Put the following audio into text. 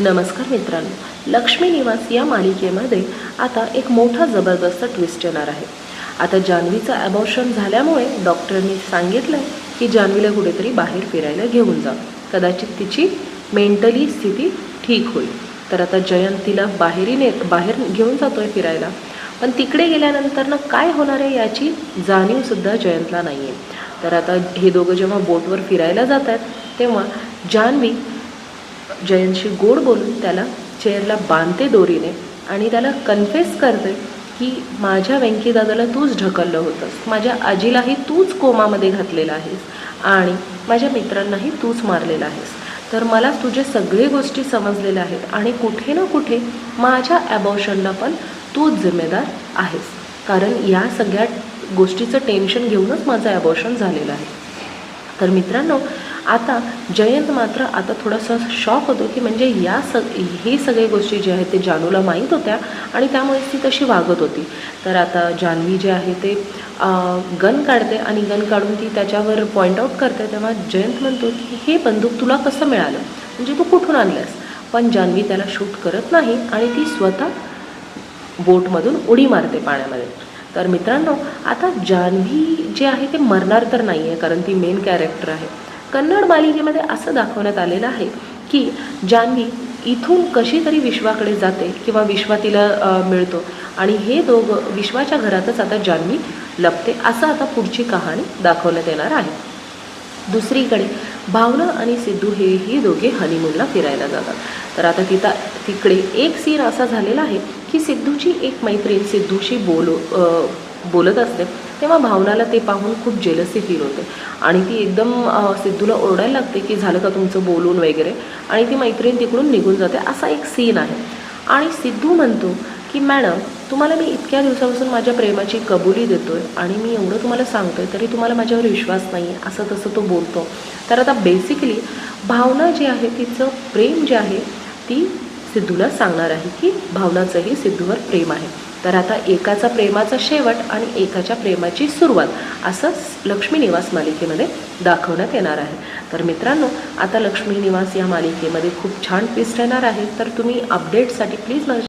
नमस्कार मित्रांनो लक्ष्मी निवास या मालिकेमध्ये आता एक मोठा जबरदस्त ट्विस्ट येणार आहे. आता जान्हवीचं ॲबॉर्शन झाल्यामुळे डॉक्टरांनी सांगितलं की जान्हवीला कुठेतरी बाहेर फिरायला घेऊन जा. कदाचित तिची मेंटली स्थिती ठीक होईल. तर आता जयंत तिला बाहेरी ने बाहेर घेऊन जातोय फिरायला. पण तिकडे गेल्यानंतर ना काय होणार आहे याची जाणीवसुद्धा जयंतला नाही आहे तर आता हे दोघं जेव्हा बोटवर फिरायला जात आहेत तेव्हा जान्हवी जयंतशी गोड बोलून त्याला चेअरला बांधते दोरीने आणि त्याला कन्फेस करते की माझ्या व्यंकीदादाला तूच ढकललं होतंस. माझ्या आजीलाही तूच कोमामध्ये घातलेलं आहेस आणि माझ्या मित्रांनाही तूच मारलेलं आहेस. तर मला तुझे सगळे गोष्टी समजलेल्या आहेत आणि कुठे ना कुठे माझ्या ॲबॉर्शनला पण तूच जिम्मेदार आहेस. कारण या सगळ्या गोष्टीचं टेन्शन घेऊनच माझं ॲबॉर्शन झालेलं आहे. तर मित्रांनो आता जयंत मात्र आता थोडासा शॉक होतो की म्हणजे या सग हे सगळे गोष्टी जे आहेत ते जानूला माहीत होत्या आणि त्यामुळेच ती तशी वागत होती. तर आता जान्हवी जे आहे ते गन काढते आणि गन काढून ती त्याच्यावर पॉईंट आऊट करते. तेव्हा जयंत म्हणतो की हे बंदूक तुला कसं मिळालं? म्हणजे तू कुठून आणलंस? पण जान्हवी त्याला शूट करत नाही आणि ती स्वतः बोटमधून उडी मारते पाण्यामध्ये. तर मित्रांनो आता जान्हवी जे आहे ते मरणार तर नाही आहे कारण ती मेन कॅरेक्टर आहे. कन्नड मालिकेमध्ये असं दाखवण्यात आलेलं आहे की जान्हवी इथून कशी तरी विश्वाकडे जाते किंवा विश्वा तिला मिळतो. आणि हे दोघं विश्वाच्या घरातच आता जान्हवी लपते असं आता पुढची कहाणी दाखवण्यात येणार आहे. दुसरीकडे भावना आणि सिद्धू हे ही दोघे हनीमूनला फिरायला जातात. तर आता तिथं तिकडे एक सीन असा झालेला आहे की सिद्धूची एक मैत्रीण सिद्धूशी बोलो बोलत असते. तेव्हा भावनाला ते पाहून खूप जेलसी फील होते. आणि ती एकदम सिद्धूला ओरडायला लागते की झालं का तुमचं बोलून वगैरे. आणि ती मैत्रीण तिकडून निघून जाते. असा एक सीन आहे. आणि सिद्धू म्हणतो की मॅडम तुम्हाला मी इतक्या दिवसापासून माझ्या प्रेमाची कबुली देतो आहे आणि मी एवढं तुम्हाला सांगतो आहे तरी तुम्हाला माझ्यावर विश्वास नाही आहे असं तसं तो बोलतो. तर आता बेसिकली भावना जी आहे तिचं प्रेम जे आहे ती सिद्धूला सांगणार आहे की भावनाचंही सिद्धूवर प्रेम आहे. तर आता एकाचा प्रेमाचा शेवट आणि एकाच्या प्रेमाची सुरुवात असं लक्ष्मी निवास मालिकेमध्ये दाखवण्यात येणार आहे. तर मित्रांनो आता लक्ष्मी निवास या मालिकेमध्ये खूप छान ट्विस्ट येणार आहे. तर तुम्ही अपडेटसाठी प्लीज माझ्या